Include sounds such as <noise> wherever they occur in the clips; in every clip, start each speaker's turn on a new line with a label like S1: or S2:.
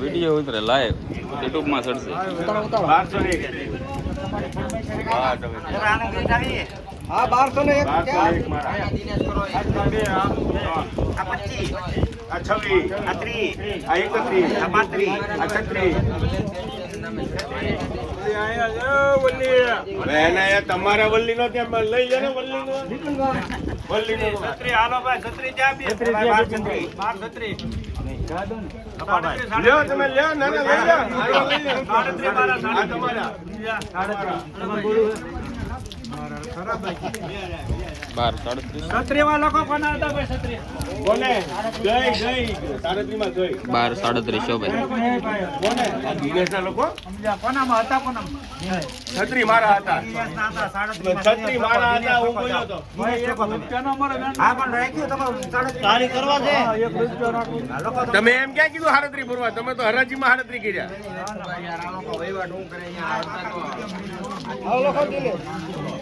S1: Video ઉતરે live યુટ્યુબમાં ચડશે
S2: ને હા લઈ
S3: જાય બારસો ને એક
S2: બારસો એક મારા. આ છવ્વીસ. આ ત્રીસ. આ એકત્રીસ. આ પાંત્રીસ. આ છત્રીસ. હવે એના એ તમારા વલ્લી નો ત્યાં લઈ લે ને વલ્લી નો વલ્લી નો લ્યો તમે લ્યો ના ના લઈ લ્યો હાલો. તમારા
S1: સાડત્રીસ
S2: કોને જય જય. સાડત્રીસ
S1: બાર સાડત્રીસ શોભાઈ
S2: કોને આ દિનેશના લોકો? છત્રી મારા હતા. છત્રી મારા હતા હું બોલ્યો તો. તમે એમ ક્યાં કીધું હાડત્રી ભરવા? તમે તો હરાજીમાં હાડત્રી હું કરો
S4: આ
S2: તો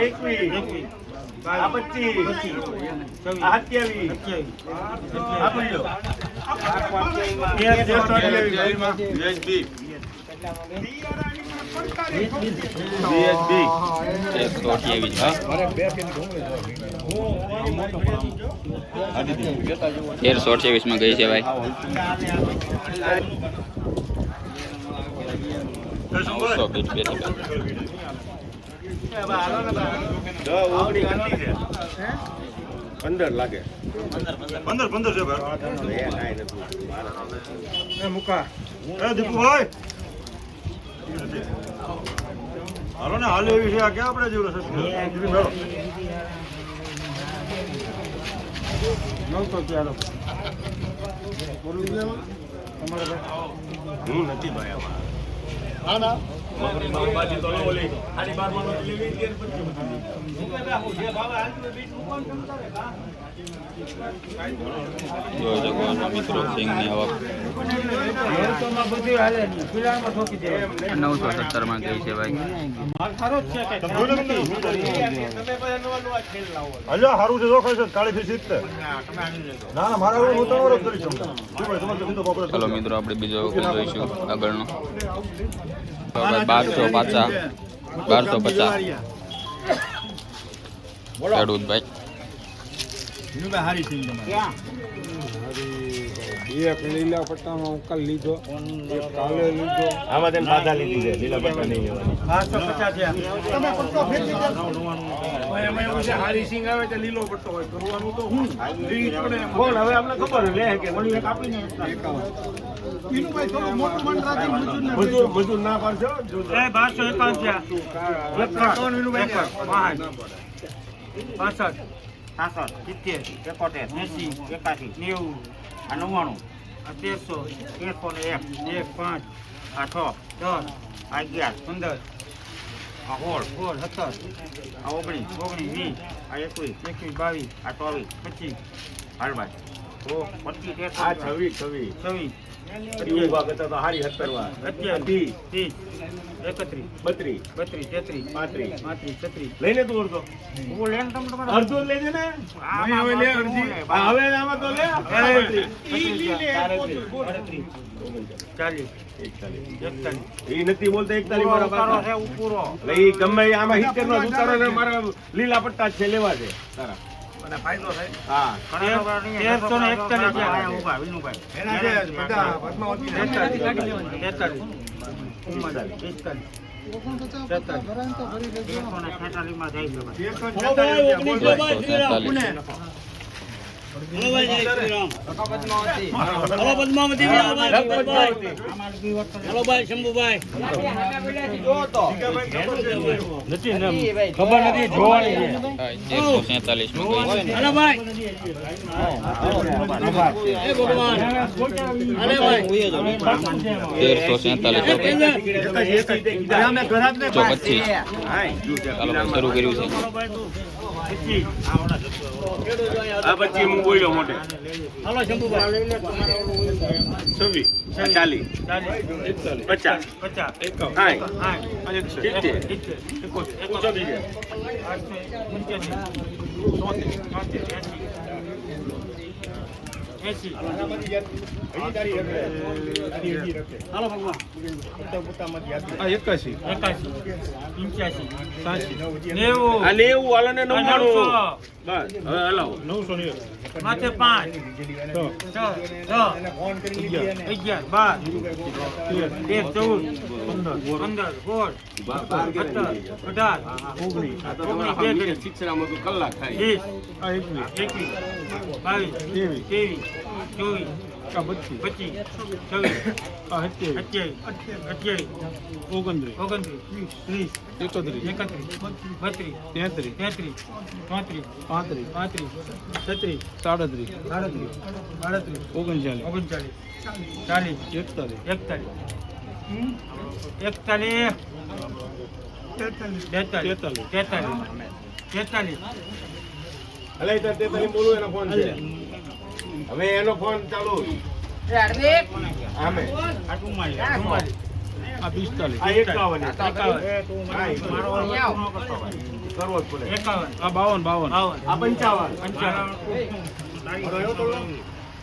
S2: એકવીસ, આ પચીસ, આ સત્યાવીસ, આ બોલ્યો.
S1: તેરસો અઠ્યાવીસમાં ગઈ છે ભાઈ. નવસો બે?
S2: પંદર લાગે
S5: પંદર પંદર છે ભાઈ.
S2: એ કાંઈ
S3: મુકા.
S5: એ દીપુભાઈ. હાલો ને હાલ એવી છે આ ક્યાં આપણે જેવું
S3: ચાલો.
S2: હું નથી ભાઈ આમાં. મગરીમાં
S1: મિત્રો સિંગની આવક
S3: હાલે
S1: નવસો સત્તરમાં ગઈ છે ભાઈ
S5: હજો સારું છે જોખાય છે
S1: મિત્રો, આપણે બીજો જોઈશું આગળનો. બારસો પાછા બારસો પચાસ. ખેડૂત
S3: એક લીલા પટ્ટાનો ઉકલ લીધો એક કાલે લીધો
S2: આમાં તેને બાધા લીધી છે. લીલા પટ્ટા નહીં લેવાની.
S3: પાંચસો પચાસ તમે પટ્ટો ફેરવી
S2: કોણ હવે અમને ખબર લે કે ઓલી એક આપીને. મજૂર મજૂર ના પાડશો
S3: બારસો એકાવન પાસઠ
S4: સાસઠ સિત્તેર એકોતેર
S3: એંસી
S4: એકાસી
S3: નેવું
S4: આ નવ્વાણું.
S3: આ તેરસો.
S4: ને એક.
S3: એક પાંચ.
S4: આ છ.
S3: દસ.
S4: અગિયાર.
S3: પંદર.
S4: આ હોળ
S3: સોળ સત્તર.
S4: આ ઓગણીસ.
S3: ઓગણીસ વીસ.
S4: આ એકવીસ.
S3: એકવીસ બાવીસ.
S4: આ ચોવીસ.
S3: પચીસ.
S4: હાલ
S2: આ છવ્વીસ છવ્વીસ
S3: છવ્વીસ
S2: પચીસ ભાગ હતા તો હારી સત્તર વાર. ત્રીસ
S3: ત્રીસ. એકત્રીસ.
S2: બત્રીસ.
S3: બત્રીસ તેત્રીસ.
S2: પાંત્રીસ.
S3: પાંત્રીસ છત્રીસ.
S2: લઈને તું અડધો.
S4: હું લેન તમ તમારે?
S2: અડધો જ લેજે ને. હવે લે
S4: અડધી.
S2: આમાં તો લે.
S3: ચાલીસ.
S2: લીલા પટ્ટા છે લેવા છે તારા.
S4: અને ફાયદો થાય.
S2: હા.
S3: તેરસો ને એકતાલીસ છે.
S4: વિનુભાઈ.
S2: એના છે. બધા પદ્માવતી ને.
S3: તેતાલીસ. તેતાલીસ
S4: ભાઈ.
S2: તેરસો ને છેતાલીસ રૂપિયા બોલ ભાઈ.
S1: એકસો તેતાલીસ તેરસો સેતાલીસ ચાલો શરૂ કર્યું છે
S2: આ પછી હું બોલ્યો મોટે છવ્વીસ. ચાલીસ. પચાસ. સાઠ સિત્તેર. ઊંચો બીજે
S6: આ એકાશી.
S2: આ નેવું હાલો ને નવ્વાણું. બસ હવે હલાવો
S6: નવસો
S3: માથે પાંચ. છ. છ. અગિયાર. બાર. તેર ચૌદ. પંદર. પંદર. સોળ. સત્તર. અઢાર. ઓગણીસ.
S2: કલાક થાય.
S3: વીસ.
S6: આ એકવીસ.
S3: બાવીસ.
S6: ત્રેવીસ.
S3: ચોવીસ પચીસ છવ્વીસ અઠ્યાવીસ. અઠ્યાવીસ
S6: ઓગણત્રીસ.
S3: ઓગણત્રીસ ત્રીસ
S6: એકત્રીસ.
S3: એકત્રીસ બત્રીસ.
S6: તેત્રીસ.
S3: તેત્રીસ ચોત્રીસ
S6: પાંત્રીસ.
S3: પાંત્રીસ છત્રીસ.
S6: સાડત્રીસ
S3: સાડત્રીસ. સાડત્રીસ
S6: ઓગણચાલીસ.
S3: ઓગણચાલીસ ચાલીસ.
S6: એકતાલીસ.
S3: એકતાલીસ એકતાલીસ તેતાલીસ.
S6: તેતાલીસ.
S3: તેતાલીસ. તેતાલીસ
S2: હલે તાર તે તને બોલું એનો ફોન છે. હવે એનો ફોન ચાલુ આમે.
S6: બાવન બાવન.
S2: પંચાવન.
S3: પંચાવન.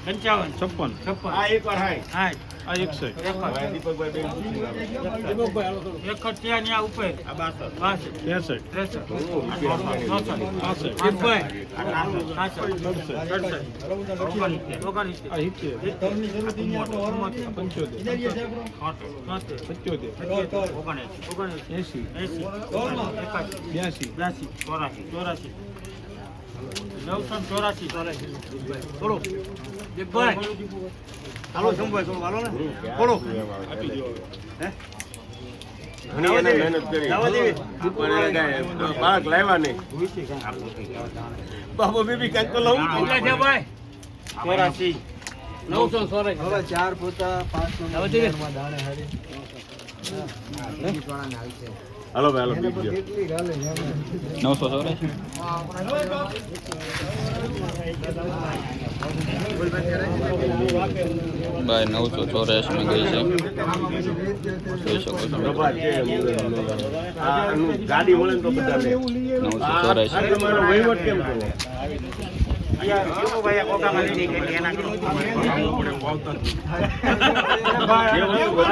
S3: પંચાવન.
S6: છપ્પન
S3: છપ્પન.
S2: આ એક વાર હાય.
S3: સાઠ
S6: આ એકસઠ
S3: એકસઠ ઉપર
S6: ત્રેસઠ
S3: ત્રેસઠ
S6: આ એસી બ્યાસી
S3: બ્યાસી ચોરાસી ચોરાસી નવસો ચોરાસી ચોરાસી બોલો હાલો શંભુભાઈ થોડું હાલો ને. બોલો
S2: ઘણી એને મહેનત કરી. પણ એને કાંઈ બાળક લાવ્યા નહીં. બાબા બેબી કાંઈક તો લઉં
S3: છે ભાઈ. ચોરાસી. નવસો સોરે.
S6: હવે ચાર પોતા પાંચ
S2: હેલો ભાઈ હેલો
S1: નવસો ચોરાશી ભાઈ નવસો ચોરાશી માં ગઈ છે. જોઈ શકો છો. નવસો
S2: આ <laughs> <laughs>